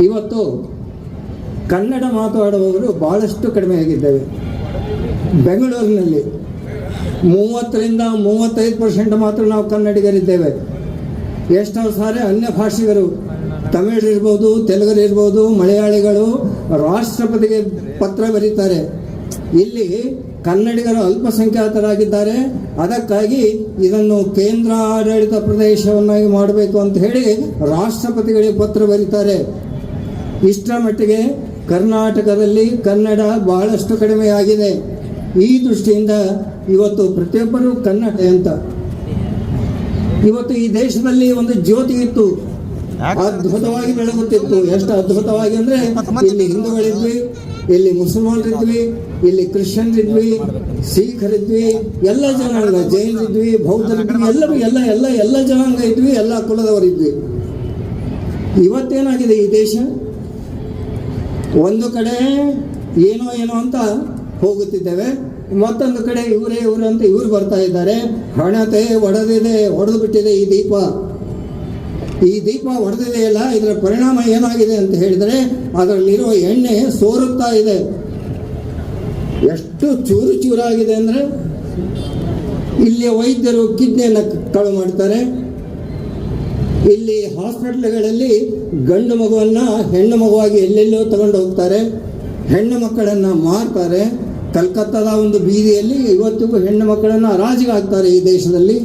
S5: ಇವತ್ತು ಕನ್ನಡ ಮಾತಾಡುವವರು ಬಹಳಷ್ಟು ಕಡಿಮೆ ಆಗಿದ್ದೇವೆ. ಬೆಂಗಳೂರಿನಲ್ಲಿ ಮೂವತ್ತರಿಂದ ಮೂವತ್ತೈದು ಪರ್ಸೆಂಟ್ ಮಾತ್ರ ನಾವು ಕನ್ನಡಿಗರಿದ್ದೇವೆ. ಎಷ್ಟೋ ಸಾರಿ ಅನ್ಯ ಭಾಷಿಗರು, ತಮಿಳ್ ಇರ್ಬೋದು ಮಲಯಾಳಿಗಳು ರಾಷ್ಟ್ರಪತಿಗೆ ಪತ್ರ ಬರೀತಾರೆ. ಇಲ್ಲಿ ಕನ್ನಡಿಗರು ಅಲ್ಪಸಂಖ್ಯಾತರಾಗಿದ್ದಾರೆ. ಅದಕ್ಕಾಗಿ ಇದನ್ನು ಕೇಂದ್ರ ಆಡಳಿತ ಪ್ರದೇಶವನ್ನಾಗಿ ಮಾಡಬೇಕು ಅಂತ ಹೇಳಿ ರಾಷ್ಟ್ರಪತಿಗಳಿಗೆ ಪತ್ರ ಬರೀತಾರೆ. ಇಷ್ಟರ ಮಟ್ಟಿಗೆ ಕರ್ನಾಟಕದಲ್ಲಿ ಕನ್ನಡ ಬಹಳಷ್ಟು ಕಡಿಮೆಯಾಗಿದೆ. ಈ ದೃಷ್ಟಿಯಿಂದ ಇವತ್ತು ಪ್ರತಿಯೊಬ್ಬರು ಕನ್ನಡ ಅಂತ. ಇವತ್ತು ಈ ದೇಶದಲ್ಲಿ ಒಂದು ಜ್ಯೋತಿ ಇತ್ತು. ಅದ್ಭುತವಾಗಿ ಬೆಳಗುತ್ತಿತ್ತು. ಎಷ್ಟು ಅದ್ಭುತವಾಗಿ ಅಂದ್ರೆ ಇಲ್ಲಿ ಹಿಂದೂಗಳಿದ್ವಿ, ಇಲ್ಲಿ ಮುಸಲ್ಮಾನರಿದ್ವಿ, ಇಲ್ಲಿ ಕ್ರಿಶ್ಚಿಯನ್ರಿದ್ವಿ ಸಿಖ್ರಿದ್ವಿ ಎಲ್ಲ ಜನಾಂಗ ಜೈನರಿದ್ವಿ, ಬೌದ್ಧರಿದ್ವಿ, ಎಲ್ಲರೂ ಎಲ್ಲ ಎಲ್ಲ ಎಲ್ಲ ಜನಾಂಗ ಇದ್ವಿ, ಎಲ್ಲ ಕುಲದವರಿದ್ವಿ. ಇವತ್ತೇನಾಗಿದೆ ಈ ದೇಶ? ಒಂದು ಕಡೆ ಏನೋ ಏನೋ ಅಂತ ಹೋಗುತ್ತಿದ್ದೇವೆ. ಮತ್ತೊಂದು ಕಡೆ ಇವರೇ ಇವರು ಅಂತ ಇವರು ಬರ್ತಾ ಇದ್ದಾರೆ. ಹಣತೆ ಒಡೆದಿದೆ, ಒಡೆದು ಬಿಟ್ಟಿದೆ ಈ ದೀಪ. ಈ ದೀಪ ಒಡೆದಿದೆಯಲ್ಲ ಇದರ ಪರಿಣಾಮ ಏನಾಗಿದೆ ಅಂತ ಹೇಳಿದರೆ ಅದರಲ್ಲಿರುವ ಎಣ್ಣೆ ಸೋರುತ್ತಾ ಇದೆ. ಎಷ್ಟು ಚೂರು ಚೂರಾಗಿದೆ ಅಂದರೆ ಇಲ್ಲಿಯ ವೈದ್ಯರು ಕಿಡ್ನಿಯನ್ನು ಕಳು ಮಾಡ್ತಾರೆ. ಇಲ್ಲಿ ಹಾಸ್ಪಿಟ್ಲ್ಗಳಲ್ಲಿ ಗಂಡು ಮಗುವನ್ನು ಹೆಣ್ಣು ಮಗುವಾಗಿ ಎಲ್ಲೆಲ್ಲೋ ತಗೊಂಡು ಹೋಗ್ತಾರೆ. ಹೆಣ್ಣು ಮಕ್ಕಳನ್ನ ಮಾರ್ತಾರೆ. ಕಲ್ಕತ್ತಾದ ಒಂದು ಬೀದಿಯಲ್ಲಿ ಇವತ್ತಿಗೂ ಹೆಣ್ಣು ಮಕ್ಕಳನ್ನು ಹರಾಜಿಗೆ ಹಾಕ್ತಾರೆ ಈ ದೇಶದಲ್ಲಿ.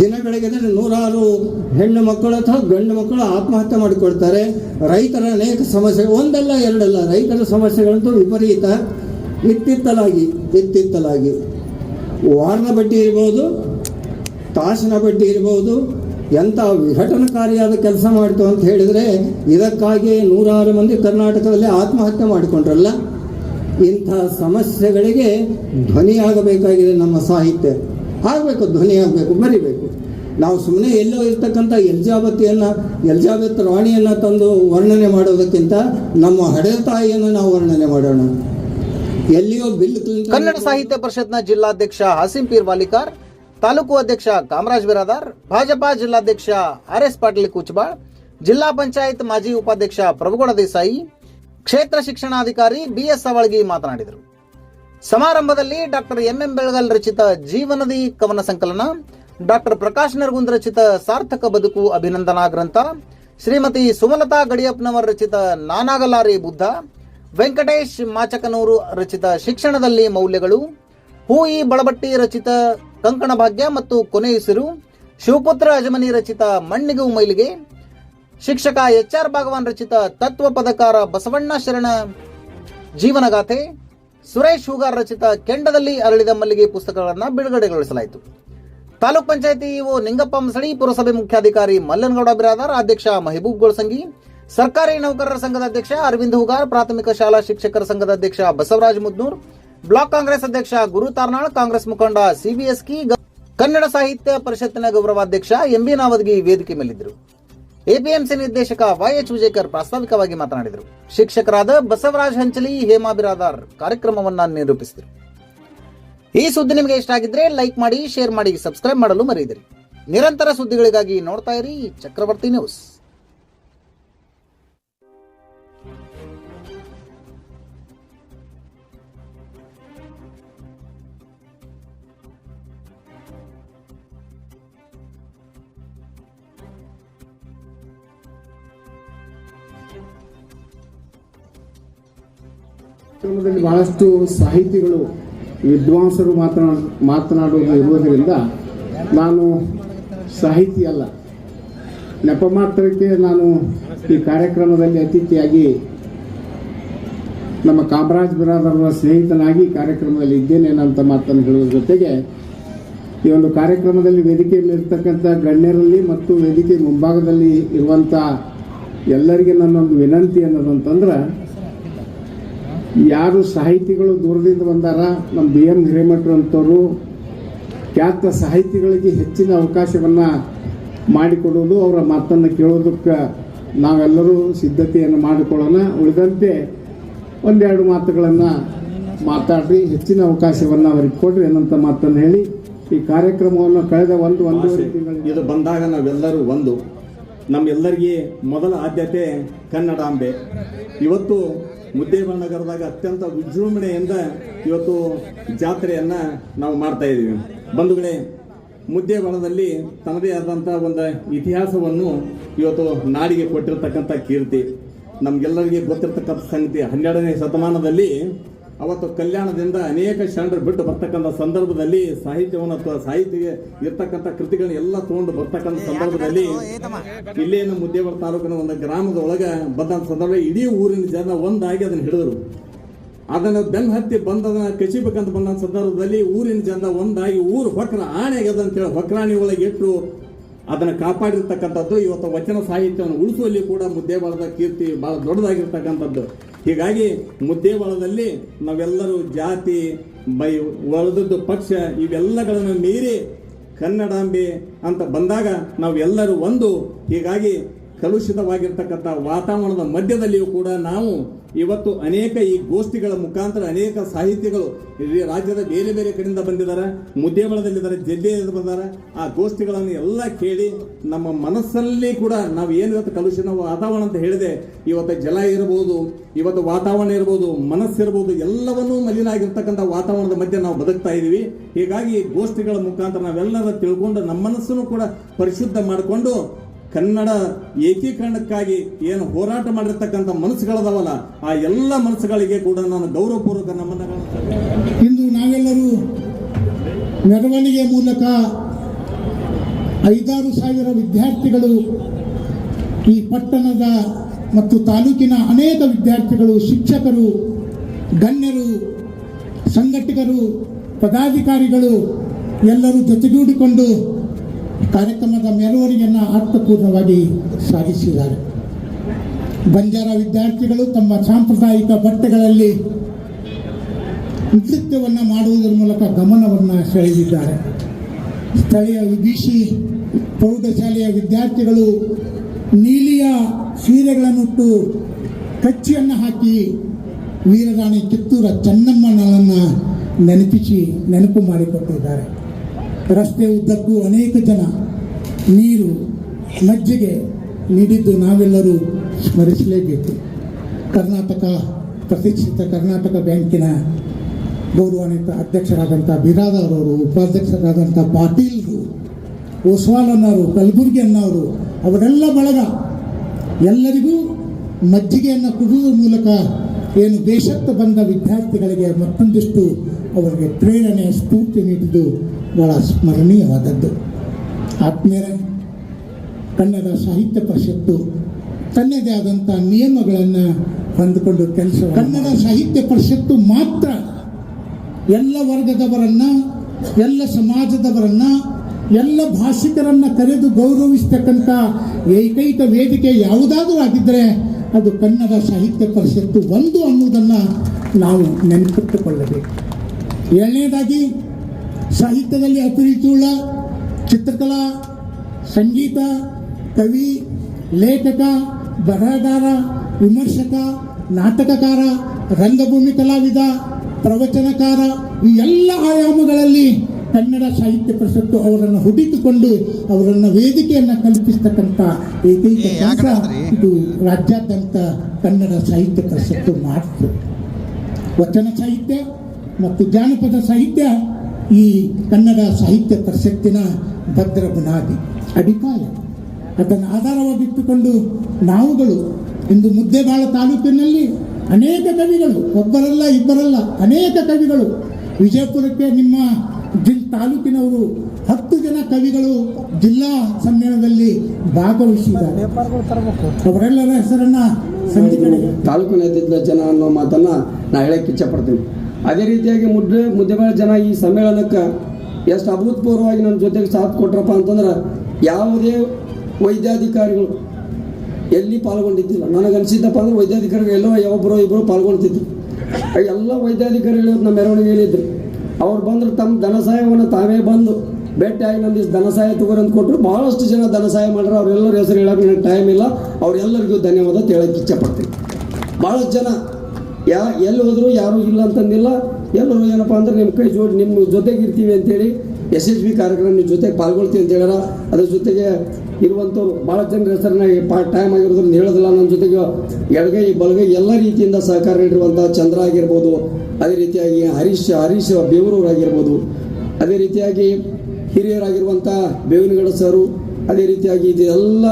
S5: ದಿನ ಬೆಳಗ್ಗೆ ನೂರಾರು ಹೆಣ್ಣು ಮಕ್ಕಳು ಅಥವಾ ಗಂಡು ಮಕ್ಕಳು ಆತ್ಮಹತ್ಯೆ ಮಾಡಿಕೊಳ್ತಾರೆ. ರೈತರ ಅನೇಕ ಸಮಸ್ಯೆ, ಒಂದಲ್ಲ ಎರಡಲ್ಲ, ರೈತರ ಸಮಸ್ಯೆಗಳಂತೂ ವಿಪರೀತ. ಇತ್ತಿತ್ತಲಾಗಿ ಇತ್ತಿತ್ತಲಾಗಿ. ವಾರ್ನ ಬಡ್ಡಿ ಇರ್ಬೋದು ತಾಸಿನ ಬಡ್ಡಿ ಇರ್ಬೋದು, ಎಂಥ ವಿಘಟನಕಾರಿಯಾದ ಕೆಲಸ ಮಾಡ್ತು ಅಂತ ಹೇಳಿದರೆ ಇದಕ್ಕಾಗಿ ನೂರಾರು ಮಂದಿ ಕರ್ನಾಟಕದಲ್ಲಿ ಆತ್ಮಹತ್ಯೆ ಮಾಡಿಕೊಂಡ್ರಲ್ಲ. ಇಂಥ ಸಮಸ್ಯೆಗಳಿಗೆ ಧ್ವನಿಯಾಗಬೇಕಾಗಿದೆ ನಮ್ಮ ಸಾಹಿತ್ಯ. ಆಗಬೇಕು, ಧ್ವನಿಯಾಗಬೇಕು ಮರಿಬೇಕು ನಾವು ಸುಮ್ಮನೆ ಎಲ್ಲೋ ಇರ್ತಕ್ಕಂಥ ಎಲ್ಜಾಬತಿಯನ್ನು, ಎಲ್ಜಾಬತ್ ರಾಣಿಯನ್ನು ತಂದು ವರ್ಣನೆ ಮಾಡೋದಕ್ಕಿಂತ ನಮ್ಮ ಹಡೆ ತಾಯಿಯನ್ನು ನಾವು ವರ್ಣನೆ ಮಾಡೋಣ. ಎಲ್ಲಿಯೋ ಬಿಲ್
S1: ಕನ್ನಡ ಸಾಹಿತ್ಯ ಪರಿಷತ್ನ ಜಿಲ್ಲಾಧ್ಯಕ್ಷ ಹಸೀಂ ಪೀರ್ ವಾಲಿಕಾರ್, ತಾಲೂಕು ಅಧ್ಯಕ್ಷ ಕಾಮರಾಜ್ ಬಿರಾದಾರ್, ಭಾಜಪಾ ಜಿಲ್ಲಾಧ್ಯಕ್ಷ ಆರ್ ಎಸ್ ಪಾಟೀಲ್ ಕುಚ್ಬಾಳ್, ಜಿಲ್ಲಾ ಪಂಚಾಯತ್ ಮಾಜಿ ಉಪಾಧ್ಯಕ್ಷ ಪ್ರಭುಗೌಡ ದೇಸಾಯಿ ಕ್ಷೇತ್ರ ಶಿಕ್ಷಣಾಧಿಕಾರಿ ಬಿ ಎಸ್ ಸವಳಗಿ ಮಾತನಾಡಿದರು. ಸಮಾರಂಭದಲ್ಲಿ ಡಾಕ್ಟರ್ ಎಂ ಎಂ ಬೆಳಗಲ್ ರಚಿತ ಜೀವನದಿ ಕವನ ಸಂಕಲನ, ಡಾಕ್ಟರ್ ಪ್ರಕಾಶ್ ನರಗುಂದ್ ರಚಿತ ಸಾರ್ಥಕ ಬದುಕು ಅಭಿನಂದನಾ ಗ್ರಂಥ, ಶ್ರೀಮತಿ ಸುಮಲತಾ ಗಡಿಯಪ್ಪನವರ್ ರಚಿತ ನಾನಾಗಲಾರಿ ಬುದ್ಧ, ವೆಂಕಟೇಶ್ ಮಾಚಕನೂರು ರಚಿತ ಶಿಕ್ಷಣದಲ್ಲಿ ಮೌಲ್ಯಗಳು, ಹೂಯಿ ಬಳಬಟ್ಟಿ ರಚಿತ ಕಂಕಣ ಭಾಗ್ಯ ಮತ್ತು ಕೊನೆಯುಸಿರು ಶಿವಪುತ್ರ ಅಜಮನಿ ರಚಿತ ಮಣ್ಣಿಗೂ ಮೈಲಿಗೆ ಶಿಕ್ಷಕ ಎಚ್ ಆರ್ ಭಗವಾನ್ ರಚಿತ ತತ್ವ ಪದಕಾರ ಬಸವಣ್ಣ ಶರಣ ಜೀವನಗಾಥೆ ಸುರೇಶ್ ಹೂಗಾರ್ ರಚಿತ ಕೆಂಡದಲ್ಲಿ ಅರಳಿದ ಮಲ್ಲಿಗೆ ಪುಸ್ತಕಗಳನ್ನು ಬಿಡುಗಡೆಗೊಳಿಸಲಾಯಿತು. ತಾಲೂಕ್ ಪಂಚಾಯತಿ ಇಒ ನಿಂಗಪ್ಪ ಮಸಳಿ, ಪುರಸಭೆ ಮುಖ್ಯಾಧಿಕಾರಿ ಮಲ್ಲನಗೌಡ ಬಿರಾದಾರ್, ಅಧ್ಯಕ್ಷ ಮೆಹಬೂಬ್ ಗೋಳ್ಸಂಗಿ, ಸರ್ಕಾರಿ ನೌಕರರ ಸಂಘದ ಅಧ್ಯಕ್ಷ ಅರವಿಂದ್ ಹೂಗಾರ್, ಪ್ರಾಥಮಿಕ ಶಾಲಾ ಶಿಕ್ಷಕರ ಸಂಘದ ಅಧ್ಯಕ್ಷ ಬಸವರಾಜ್ ಮುದ್ನೂರ್, ಬ್ಲಾಕ್ ಕಾಂಗ್ರೆಸ್ ಅಧ್ಯಕ್ಷ ಗುರು ತಾರ್ನಾಳ್, ಕಾಂಗ್ರೆಸ್ ಮುಖಂಡ ಸಿಬಿಎಸ್ಕಿ ಕನ್ನಡ ಸಾಹಿತ್ಯ ಪರಿಷತ್ತಿನ ಗೌರವಾಧ್ಯಕ್ಷ ಎಂಬಿ ನಾವದ್ಗಿ ವೇದಿಕೆ ಮೇಲಿದ್ದರು. ಎಪಿಎಂಸಿ ನಿರ್ದೇಶಕ ವೈಎಚ್ ವಿಜಯಕರ್ ಪ್ರಾಸ್ತಾವಿಕವಾಗಿ ಮಾತನಾಡಿದರು. ಶಿಕ್ಷಕರಾದ ಬಸವರಾಜ್ ಹಂಚಲಿ, ಹೇಮಾ ಬಿರಾದಾರ್ ಕಾರ್ಯಕ್ರಮವನ್ನ ನಿರೂಪಿಸಿದರು. ಈ ಸುದ್ದಿ ನಿಮಗೆ ಇಷ್ಟ ಆಗಿದ್ರೆ ಲೈಕ್ ಮಾಡಿ, ಶೇರ್ ಮಾಡಿ, ಸಬ್ಸ್ಕ್ರೈಬ್ ಮಾಡಲು ಮರೆಯದಿರಿ ನಿರಂತರ ಸುದ್ದಿಗಳಿಗಾಗಿ ನೋಡ್ತಾ ಇರಿ ಚಕ್ರವರ್ತಿ ನ್ಯೂಸ್.
S6: ಕಾರ್ಯಕ್ರಮದಲ್ಲಿ ಬಹಳಷ್ಟು ಸಾಹಿತಿಗಳು, ವಿದ್ವಾಂಸರು ಮಾತನಾ, ಮಾತನಾಡುವುದು ಇರುವುದರಿಂದ ನಾನು ಸಾಹಿತಿ ಅಲ್ಲ. ನೆಪ ಮಾತ್ರಕ್ಕೆ ನಾನು ಈ ಕಾರ್ಯಕ್ರಮದಲ್ಲಿ ಅತಿಥಿಯಾಗಿ ನಮ್ಮ ಕಾಮರಾಜ್ ಬಿರಾದರರ ಸ್ನೇಹಿತನಾಗಿ ಕಾರ್ಯಕ್ರಮದಲ್ಲಿ ಇದ್ದೇನೆ ಅಂತ ಮಾತನ್ನು ಹೇಳುವ ಜೊತೆಗೆ ಈ ಒಂದು ಕಾರ್ಯಕ್ರಮದಲ್ಲಿ ವೇದಿಕೆಯಲ್ಲಿರ್ತಕ್ಕಂಥ ಗಣ್ಯರಲ್ಲಿ ಮತ್ತು ವೇದಿಕೆ ಮುಂಭಾಗದಲ್ಲಿ ಇರುವಂಥ ಎಲ್ಲರಿಗೆ ನನ್ನೊಂದು ವಿನಂತಿ ಅನ್ನೋದು ಅಂತಂದ್ರೆ ಯಾರು ಸಾಹಿತಿಗಳು ದೂರದಿಂದ ಬಂದಾರ? ನಮ್ಮ ಬಿ ಎಂ ಹಿರೇಮಠರು ಅಂತವರು ಖ್ಯಾತ ಸಾಹಿತಿಗಳಿಗೆ ಹೆಚ್ಚಿನ ಅವಕಾಶವನ್ನು ಮಾಡಿಕೊಡೋದು ಅವರ ಮಾತನ್ನು ಕೇಳೋದಕ್ಕೆ ನಾವೆಲ್ಲರೂ ಸಿದ್ಧತೆಯನ್ನು ಮಾಡಿಕೊಳ್ಳೋಣ. ಉಳಿದಂತೆ ಒಂದೆರಡು ಮಾತುಗಳನ್ನು ಮಾತಾಡ್ರಿ. ಹೆಚ್ಚಿನ ಅವಕಾಶವನ್ನು ಅವರಿಗೆ ಕೊಡ್ರಿ ಅನ್ನೋಂಥ ಮಾತನ್ನು ಹೇಳಿ. ಈ ಕಾರ್ಯಕ್ರಮವನ್ನು ಕಳೆದ ಒಂದು ಒಂದು
S7: ಇದು ಬಂದಾಗ ನಾವೆಲ್ಲರೂ ಒಂದು. ನಮ್ಮೆಲ್ಲರಿಗೆ ಮೊದಲ ಆದ್ಯತೆ ಕನ್ನಡಾಂಬೆ ಇವತ್ತು ಮುದ್ದೇಬಾಳ ನಗರದಾಗ ಅತ್ಯಂತ ವಿಜೃಂಭಣೆಯಿಂದ ಇವತ್ತು ಜಾತ್ರೆಯನ್ನ ನಾವು ಮಾಡ್ತಾ ಇದ್ದೀವಿ. ಬಂಧುಗಳೇ ಮುದ್ದೇಬಲದಲ್ಲಿ ತನ್ನದೇ ಆದಂಥ ಒಂದು ಇತಿಹಾಸವನ್ನು ಇವತ್ತು ನಾಡಿಗೆ ಕೊಟ್ಟಿರ್ತಕ್ಕಂಥ ಕೀರ್ತಿ. ನಮ್ಗೆಲ್ಲರಿಗೆ ಗೊತ್ತಿರ್ತಕ್ಕಂಥ ಸಂಗತಿ ಹನ್ನೆರಡನೇ ಶತಮಾನದಲ್ಲಿ ಅವತ್ತು ಕಲ್ಯಾಣದಿಂದ ಅನೇಕ ಶರಣರು ಬಿಟ್ಟು ಬರ್ತಕ್ಕಂಥ ಸಂದರ್ಭದಲ್ಲಿ ಸಾಹಿತ್ಯವನ್ನು ಅಥವಾ ಸಾಹಿತ್ಯ ಇರ್ತಕ್ಕಂಥ ಕೃತಿಗಳನ್ನ ಎಲ್ಲ ತಗೊಂಡು ಬರ್ತಕ್ಕಂಥ ಸಂದರ್ಭದಲ್ಲಿ ಇಲ್ಲೇನು ನಮ್ಮ ಮುದ್ದೇವರ ತಾಲೂಕಿನ ಒಂದು ಗ್ರಾಮದ ಒಳಗ ಬಂದ ಸಂದರ್ಭ ಇಡೀ ಊರಿನ ಜನ ಒಂದಾಗಿ ಅದನ್ನ ಹಿಡಿದರು. ಅದನ್ನು ಬೆನ್ನ ಹತ್ತಿ ಬಂದದನ್ನ ಕಚಿಬೇಕಂತ ಬಂದ ಸಂದರ್ಭದಲ್ಲಿ ಊರಿನ ಜನ ಒಂದಾಗಿ ಊರು ಹೊಕ್ರ ಆಣೆ ಹೇಳಿ ಹೊಕ್ರಾಣಿ ಒಳಗೆ ಇಟ್ಟು ಅದನ್ನು ಕಾಪಾಡಿರ್ತಕ್ಕಂಥದ್ದು, ಇವತ್ತು ವಚನ ಸಾಹಿತ್ಯವನ್ನು ಉಳಿಸುವಲ್ಲಿ ಕೂಡ ಮುದ್ದೇಬಾಳದ ಕೀರ್ತಿ ಬಹಳ ದೊಡ್ಡದಾಗಿರ್ತಕ್ಕಂಥದ್ದು. ಹೀಗಾಗಿ ಮುದ್ದೇವಾಳದಲ್ಲಿ ನಾವೆಲ್ಲರೂ ಜಾತಿ, ಬೈ ಒಳದದ್ದು ಪಕ್ಷ ಇವೆಲ್ಲಗಳನ್ನು ಮೀರಿ ಕನ್ನಡಾಂಬೆ ಅಂತ ಬಂದಾಗ ನಾವೆಲ್ಲರೂ ಒಂದು. ಹೀಗಾಗಿ ಕಲುಷಿತವಾಗಿರ್ತಕ್ಕಂಥ ವಾತಾವರಣದ ಮಧ್ಯದಲ್ಲಿಯೂ ಕೂಡ ನಾವು ಇವತ್ತು ಅನೇಕ ಈ ಗೋಷ್ಠಿಗಳ ಮುಖಾಂತರ ಅನೇಕ ಸಾಹಿತ್ಯಗಳು ರಾಜ್ಯದ ಬೇರೆ ಬೇರೆ ಕಡೆಯಿಂದ ಬಂದಿದ್ದಾರೆ ಮುದ್ದೇಬಳದಲ್ಲಿದ್ದಾರೆ ಜಿಲ್ಲೆಯಿಂದ ಬಂದಿದ್ದಾರೆ. ಆ ಗೋಷ್ಠಿಗಳನ್ನು ಎಲ್ಲ ಕೇಳಿ ನಮ್ಮ ಮನಸ್ಸಲ್ಲಿ ಕೂಡ ನಾವು ಏನು ಕಲುಷಿತ ವಾತಾವರಣ ಅಂತ ಹೇಳಿದೆ, ಇವತ್ತು ಜಲ ಇರಬಹುದು ಇವತ್ತು ವಾತಾವರಣ ಇರಬಹುದು ಮನಸ್ಸಿರ್ಬೋದು ಎಲ್ಲವನ್ನೂ ಮಲಿನ ಆಗಿರ್ತಕ್ಕಂಥ ವಾತಾವರಣದ ಮಧ್ಯೆ ನಾವು ಬದುಕ್ತಾ ಇದ್ದೀವಿ. ಹೀಗಾಗಿ ಗೋಷ್ಠಿಗಳ ಮುಖಾಂತರ ನಾವೆಲ್ಲರೂ ತಿಳ್ಕೊಂಡು ನಮ್ಮ ಮನಸ್ಸನ್ನು ಕೂಡ ಪರಿಶುದ್ಧ ಮಾಡಿಕೊಂಡು ಕನ್ನಡ ಏಕೀಕರಣಕ್ಕಾಗಿ ಏನು ಹೋರಾಟ ಮಾಡಿರ್ತಕ್ಕಂಥ ಮನಸ್ಸುಗಳದಾವಲ್ಲ, ಆ ಎಲ್ಲ ಮನಸ್ಸುಗಳಿಗೆ ಕೂಡ ನಾನು ಗೌರವಪೂರ್ವಕ ನಮನಗಳನ್ನು
S8: ಇಂದು ನಾವೆಲ್ಲರೂ ಮೆರವಣಿಗೆ ಮೂಲಕ ಐದಾರು ಸಾವಿರ ವಿದ್ಯಾರ್ಥಿಗಳು ಈ ಪಟ್ಟಣದ ಮತ್ತು ತಾಲೂಕಿನ ಅನೇಕ ವಿದ್ಯಾರ್ಥಿಗಳು, ಶಿಕ್ಷಕರು, ಗಣ್ಯರು ಸಂಘಟಕರು ಪದಾಧಿಕಾರಿಗಳು ಎಲ್ಲರೂ ಜೊತೆಗೂಡಿಕೊಂಡು ಕಾರ್ಯಕ್ರಮದ ಮೆರವಣಿಗೆಯನ್ನು ಅರ್ಥಪೂರ್ಣವಾಗಿ ಸಾಧಿಸಿದ್ದಾರೆ. ಬಂಜಾರ ವಿದ್ಯಾರ್ಥಿಗಳು ತಮ್ಮ ಸಾಂಪ್ರದಾಯಿಕ ಬಟ್ಟೆಗಳಲ್ಲಿ ನೃತ್ಯವನ್ನು ಮಾಡುವುದರ ಮೂಲಕ ಗಮನವನ್ನು ಸೆಳೆದಿದ್ದಾರೆ. ಸ್ಥಳೀಯ ವಿದೇಶಿ ಪ್ರೌಢಶಾಲೆಯ ವಿದ್ಯಾರ್ಥಿಗಳು ನೀಲಿಯ ಸೀರೆಗಳನ್ನುಟ್ಟು ಕಚ್ಚಿಯನ್ನು ಹಾಕಿ ವೀರರಾಣಿ ಕಿತ್ತೂರ ಚೆನ್ನಮ್ಮನನ್ನು ನೆನಪಿಸಿ ನೆನಪು ಮಾಡಿಕೊಟ್ಟಿದ್ದಾರೆ. ರಸ್ತೆ ಉದ್ದಕ್ಕೂ ಅನೇಕ ಜನ ನೀರು ಮಜ್ಜಿಗೆ ನೀಡಿದ್ದು ನಾವೆಲ್ಲರೂ ಸ್ಮರಿಸಲೇಬೇಕು. ಕರ್ನಾಟಕ ಪ್ರತಿಷ್ಠಿತ ಕರ್ನಾಟಕ ಬ್ಯಾಂಕಿನ ಗೌರವಾನ್ವಿತ ಅಧ್ಯಕ್ಷರಾದಂಥ ಬಿರಾದರವರು ಉಪಾಧ್ಯಕ್ಷರಾದಂಥ ಪಾಟೀಲ್ರು ಓಸ್ವಾಲ್ ಅನ್ನೋರು, ಕಲಬುರ್ಗಿ ಅನ್ನೋರು, ಅವರೆಲ್ಲ ಬಳಗ. ಎಲ್ಲರಿಗೂ ಮಜ್ಜಿಗೆಯನ್ನು ಕುಡಿಯುವ ಮೂಲಕ ಏನು ದೇಶಕ್ಕೆ ಬಂದ ವಿದ್ಯಾರ್ಥಿಗಳಿಗೆ ಮತ್ತೊಂದಿಷ್ಟು ಅವರಿಗೆ ಪ್ರೇರಣೆ, ಸ್ಫೂರ್ತಿ ನೀಡಿದ್ದು ಬಹಳ ಸ್ಮರಣೀಯವಾದದ್ದು. ಆತ್ಮೀಯರೇ ಕನ್ನಡ ಸಾಹಿತ್ಯ ಪರಿಷತ್ತು ತನ್ನದೇ ಆದಂಥ ನಿಯಮಗಳನ್ನು ಹೊಂದಿಕೊಂಡು ಕೆಲಸ ಕನ್ನಡ ಸಾಹಿತ್ಯ ಪರಿಷತ್ತು ಮಾತ್ರ ಎಲ್ಲ ವರ್ಗದವರನ್ನ ಎಲ್ಲ ಸಮಾಜದವರನ್ನ ಎಲ್ಲ ಭಾಷಿಕರನ್ನ ಕರೆದು ಗೌರವಿಸ್ತಕ್ಕಂಥ ಏಕೈಕ ವೇದಿಕೆ ಯಾವುದಾದ್ರೂ ಆಗಿದ್ದರೆ ಅದು ಕನ್ನಡ ಸಾಹಿತ್ಯ ಪರಿಷತ್ತು ಒಂದು ಅನ್ನುವುದನ್ನು ನಾವು ನೆನಪಿಟ್ಟುಕೊಳ್ಳಬೇಕು. ಏಳನೇದಾಗಿ ಸಾಹಿತ್ಯದಲ್ಲಿ ಅಭಿರುಚಿಯುಳ್ಳ ಚಿತ್ರಕಲಾ ಸಂಗೀತ ಕವಿ ಲೇಖಕ ಬರಹಗಾರ ವಿಮರ್ಶಕ ನಾಟಕಕಾರ ರಂಗಭೂಮಿ ಕಲಾವಿದ ಪ್ರವಚನಕಾರ ಈ ಎಲ್ಲ ಆಯಾಮಗಳಲ್ಲಿ ಕನ್ನಡ ಸಾಹಿತ್ಯ ಪರಿಷತ್ತು ಅವರನ್ನು ಹುಡುಕಿಕೊಂಡು ಅವರನ್ನು ವೇದಿಕೆಯನ್ನು ಕಲ್ಪಿಸ್ತಕ್ಕಂಥ ಏಕೈಕ ಕೆಲಸ ಇದು ರಾಜ್ಯಾದ್ಯಂತ ಕನ್ನಡ ಸಾಹಿತ್ಯ ಪರಿಷತ್ತು ಮಾಡ್ತದೆ ವಚನ ಸಾಹಿತ್ಯ ಮತ್ತು ಜಾನಪದ ಸಾಹಿತ್ಯ ಈ ಕನ್ನಡ ಸಾಹಿತ್ಯ ಪರಿಷತ್ತಿನ ಭದ್ರ ಬುನಾದಿ, ಅಡಿಪಾಯ. ಅದನ್ನು ಆಧಾರವಾಗಿಟ್ಟುಕೊಂಡು ನಾವುಗಳು ಇಂದು ಮುದ್ದೇಬಾಳ ತಾಲೂಕಿನಲ್ಲಿ ಅನೇಕ ಕವಿಗಳು, ಒಬ್ಬರಲ್ಲ ಇಬ್ಬರಲ್ಲ ಅನೇಕ ಕವಿಗಳು. ವಿಜಯಪುರಕ್ಕೆ ನಿಮ್ಮ ಜಿಲ್ ತಾಲೂಕಿನವರು ಹತ್ತು ಜನ ಕವಿಗಳು ಜಿಲ್ಲಾ ಸಮ್ಮೇಳನದಲ್ಲಿ ಭಾಗವಹಿಸಿದ್ದಾರೆ. ಅವರೆಲ್ಲರ ಹೆಸರನ್ನ ಕಡೆ
S9: ಜನ ಅನ್ನೋ ಮಾತನ್ನ ನಾ ಹೇಳಕ್ಕೆ ಇಚ್ಛಪಡ್ತೀನಿ ಅದೇ ರೀತಿಯಾಗಿ ಮುದ್ದೆ, ಮುದ್ದೆಬಾಳ ಜನ ಈ ಸಮ್ಮೇಳನಕ್ಕೆ ಎಷ್ಟು ಅಭೂತಪೂರ್ವವಾಗಿ ನನ್ನ ಜೊತೆಗೆ ಸಾಥ್ ಕೊಟ್ರಪ್ಪ ಅಂತಂದ್ರೆ ಯಾವುದೇ ವೈದ್ಯಾಧಿಕಾರಿಗಳು ಎಲ್ಲಿ ಪಾಲ್ಗೊಂಡಿದ್ದಿಲ್ಲ. ನನಗೆ ಅನಿಸಿದ್ದಪ್ಪ ಅಂದ್ರೆ ವೈದ್ಯಾಧಿಕಾರಿಗಳು ಎಲ್ಲೋ ಒಬ್ಬರು ಇಬ್ಬರು ಪಾಲ್ಗೊಳ್ತಿದ್ರು. ಎಲ್ಲ ವೈದ್ಯಾಧಿಕಾರಿಗಳು ನಮ್ಮ ಮೆರವಣಿಗೆಯಲ್ಲಿದ್ದರು ಅವ್ರು ಬಂದ್ರೆ ತಮ್ಮ ಧನ ಸಹಾಯವನ್ನು ತಾವೇ ಬಂದು ಭೇಟಿಯಾಗಿ ನಮ್ದು ಧನ ಸಹಾಯ ತಗೋರಿ ಕೊಟ್ಟರು ಭಾಳಷ್ಟು ಜನ ಧನ ಸಹಾಯ ಮಾಡ್ರೆ. ಅವರೆಲ್ಲರ ಹೆಸರು ಹೇಳೋಕೆ ನನಗೆ ಟೈಮ್ ಇಲ್ಲ. ಅವರೆಲ್ಲರಿಗೂ ಧನ್ಯವಾದ ಹೇಳೋಕ್ಕೆ ಇಚ್ಛೆ ಪಡ್ತೀನಿ. ಭಾಳಷ್ಟು ಜನ ಯಾ ಎಲ್ಲಿ ಹೋದರೂ ಯಾರೂ ಇಲ್ಲ ಅಂತಂದಿಲ್ಲ. ಎಲ್ಲರೂ ಏನಪ್ಪ ಅಂದ್ರೆ ನಿಮ್ಮ ಕೈ ಜೋಡಿ ನಿಮ್ಮ ಜೊತೆಗೆ ಇರ್ತೀವಿ ಅಂತೇಳಿ ಎಸ್ ಎಸ್ ಬಿ ಕಾರ್ಯಕ್ರಮ ನಿಮ್ಮ ಜೊತೆಗೆ ಪಾಲ್ಗೊಳ್ತೀವಿ ಅಂತ ಹೇಳ್ಯಾರ. ಅದ್ರ ಜೊತೆಗೆ ಇರುವಂಥವ್ರು ಭಾಳ ಜನರ ಹೆಸರನ್ನ ಪಾ ಟೈಮ್ ಆಗಿರೋದ್ರಿಂದ ಹೇಳೋದಿಲ್ಲ. ನನ್ನ ಜೊತೆಗೆ ಎಡಗೈ, ಬಲಗೈ ಎಲ್ಲ ರೀತಿಯಿಂದ ಸಹಕಾರ ನೀಡಿರುವಂಥ ಚಂದ್ರ ಆಗಿರ್ಬೋದು. ಅದೇ ರೀತಿಯಾಗಿ ಹರೀಶ್ ಹರೀಶ್ ಬೇವೂರವ್ರು ಆಗಿರ್ಬೋದು. ಅದೇ ರೀತಿಯಾಗಿ ಹಿರಿಯರಾಗಿರುವಂಥ ಬೇವಿನಗಡ ಸರು, ಅದೇ ರೀತಿಯಾಗಿ ಇದೆಲ್ಲ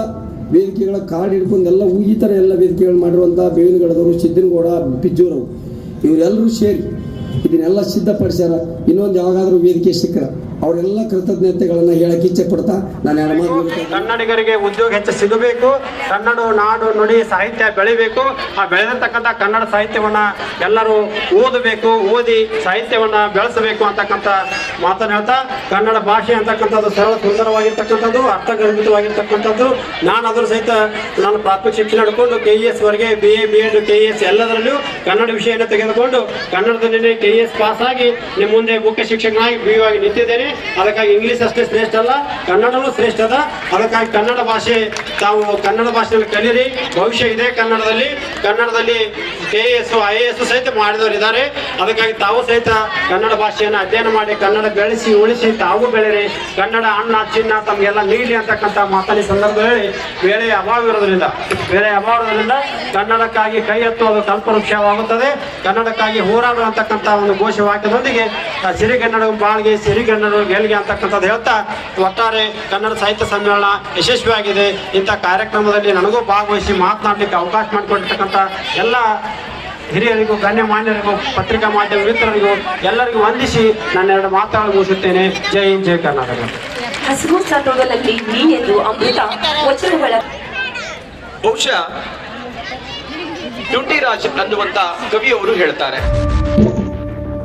S9: ವೇದಿಕೆಗಳ ಕಾರ್ಡ್ ಹಿಡ್ಕೊಂಡು ಎಲ್ಲ ಥರ ಎಲ್ಲ ವೇದಿಕೆಗಳು ಮಾಡಿರುವಂಥ ಬೇವಿನಗಡದವರು ಸಿದ್ದನಗೌಡ ಬಿಜ್ಜೂರವರು ಇವರೆಲ್ಲರೂ ಸೇರಿ ಇದನ್ನೆಲ್ಲ ಸಿದ್ಧಪಡಿಸ್ಯಾರ. ಇನ್ನೊಂದು ಯಾವಾಗಾದರೂ ವೇದಿಕೆ ಸಿಕ್ಕರ ಅವರೆಲ್ಲ ಕೃತಜ್ಞತೆಗಳನ್ನು ಹೇಳಕ್ಕೆ ಇಚ್ಛೆ ಪಡ್ತಾ ನಾನು.
S10: ಕನ್ನಡಿಗರಿಗೆ ಉದ್ಯೋಗ ಹೆಚ್ಚು ಸಿಗಬೇಕು, ಕನ್ನಡ, ನಾಡು, ನುಡಿ ಸಾಹಿತ್ಯ ಬೆಳಿಬೇಕು. ಆ ಬೆಳೆದಿರ್ತಕ್ಕಂಥ ಕನ್ನಡ ಸಾಹಿತ್ಯವನ್ನ ಎಲ್ಲರೂ ಓದಬೇಕು, ಓದಿ ಸಾಹಿತ್ಯವನ್ನ ಬೆಳೆಸಬೇಕು ಅಂತಕ್ಕಂಥ ಮಾತನ್ನ ಹೇಳ್ತಾ, ಕನ್ನಡ ಭಾಷೆ ಅಂತಕ್ಕಂಥದ್ದು ಸರಳ ಸುಂದರವಾಗಿರ್ತಕ್ಕಂಥದ್ದು ಅರ್ಥಗರ್ಭಿತವಾಗಿರ್ತಕ್ಕಂಥದ್ದು. ನಾನು ಅದ್ರ ಸಹಿತ ನಾನು ಪ್ರಾಥಮಿಕ ಶಿಕ್ಷಣ ಹಿಡ್ಕೊಂಡು ಕೆ ಇ ಎಸ್ ವರೆಗೆ B A B Ed K E S ಎಲ್ಲದರಲ್ಲೂ ಕನ್ನಡ ವಿಷಯನ ತೆಗೆದುಕೊಂಡು ಕನ್ನಡದಲ್ಲಿ ಕೆ ಇ ಎಸ್ ಪಾಸ್ ಆಗಿ ನಿಮ್ಮ ಮುಂದೆ ಮುಖ್ಯ ಶಿಕ್ಷಕನಾಗಿ ಬಿ ಆಗಿ ನಿಂತಿದ್ದೇನೆ. ಅದಕ್ಕಾಗಿ ಇಂಗ್ಲಿಷ್ ಅಷ್ಟೇ ಶ್ರೇಷ್ಠ ಅಲ್ಲ ಕನ್ನಡವೂ ಶ್ರೇಷ್ಠ ಅದ. ಅದಕ್ಕಾಗಿ ಕನ್ನಡ ಭಾಷೆ, ತಾವು ಕನ್ನಡ ಭಾಷೆಯಲ್ಲಿ ಕಲಿಯಿರಿ ಭವಿಷ್ಯ ಇದೆ ಕನ್ನಡದಲ್ಲಿ. ಕನ್ನಡದಲ್ಲಿ K A S I A S ಸಹಿತ ಮಾಡಿದವರಿದ್ದಾರೆ ಅದಕ್ಕಾಗಿ ತಾವು ಸಹಿತ ಕನ್ನಡ ಭಾಷೆಯನ್ನು ಅಧ್ಯಯನ ಮಾಡಿ, ಕನ್ನಡ ಬೆಳೆಸಿ, ಉಳಿಸಿ, ತಾವು ಬೆಳೆರಿ. ಕನ್ನಡ ಅಣ್ಣ, ಚಿನ್ನ, ತಮಗೆಲ್ಲ ನೀಡಿ ಅಂತಕ್ಕಂಥ ಮಾತಾಡಿ ಸಂದರ್ಭದಲ್ಲಿ ವೇಳೆಯ ಅಭಾವ ಇರೋದ್ರಿಂದ ವೇಳೆಯ ಅಭಾವ ಇರೋದ್ರಿಂದ ಕನ್ನಡಕ್ಕಾಗಿ ಕೈ ಎತ್ತುವುದು ಕಲ್ಪವೃಕ್ಷವಾಗುತ್ತದೆ. ಕನ್ನಡಕ್ಕಾಗಿ ಹೋರಾಡುವಂತಕ್ಕಂಥ ಒಂದು ಘೋಷವಾಕ್ಯದೊಂದಿಗೆ ಸಿರಿಗನ್ನಡ ಬಾಳ್ಗೆ, ಸಿರಿಗನ್ನಡ ಗೆಲ್ಗೆ ಅಂತಕ್ಕಂಥದ್ದು ಹೇಳ್ತಾ ಒಟ್ಟಾರೆ ಕನ್ನಡ ಸಾಹಿತ್ಯ ಸಮ್ಮೇಳನ ಯಶಸ್ವಿಯಾಗಿದೆ. ಇಂಥ ಕಾರ್ಯಕ್ರಮದಲ್ಲಿ ನನಗೂ ಭಾಗವಹಿಸಿ ಮಾತನಾಡಲಿಕ್ಕೆ ಅವಕಾಶ ಮಾಡಿಕೊಟ್ಟಿರ್ತಕ್ಕಂಥ ಎಲ್ಲ ಹಿರಿಯರಿಗೂ ಗಣ್ಯಮಾನ್ಯರಿಗೂ ಪತ್ರಿಕಾ ಮಾಧ್ಯಮ ಮಿತ್ರರಿಗೂ ಎಲ್ಲರಿಗೂ ವಂದಿಸಿ ನನ್ನ ಎರಡು ಮಾತುಗಳು ಮುಗಿಸುತ್ತೇನೆ. ಜೈ ಹಿಂದ್ ಜೈ ಕರ್ನಾಟಕ.
S11: ಬಹುಶಃ ಸತ್ತೋದಲಲ್ಲಿ ನೀನೆಂದು ಅಮೃತ ವಚನಗಳ
S12: ಬಹುಶಃ ಡುಂಡಿರಾಜ್ ಅನ್ನುವಂತ ಕವಿಯವರು ಹೇಳ್ತಾರೆ.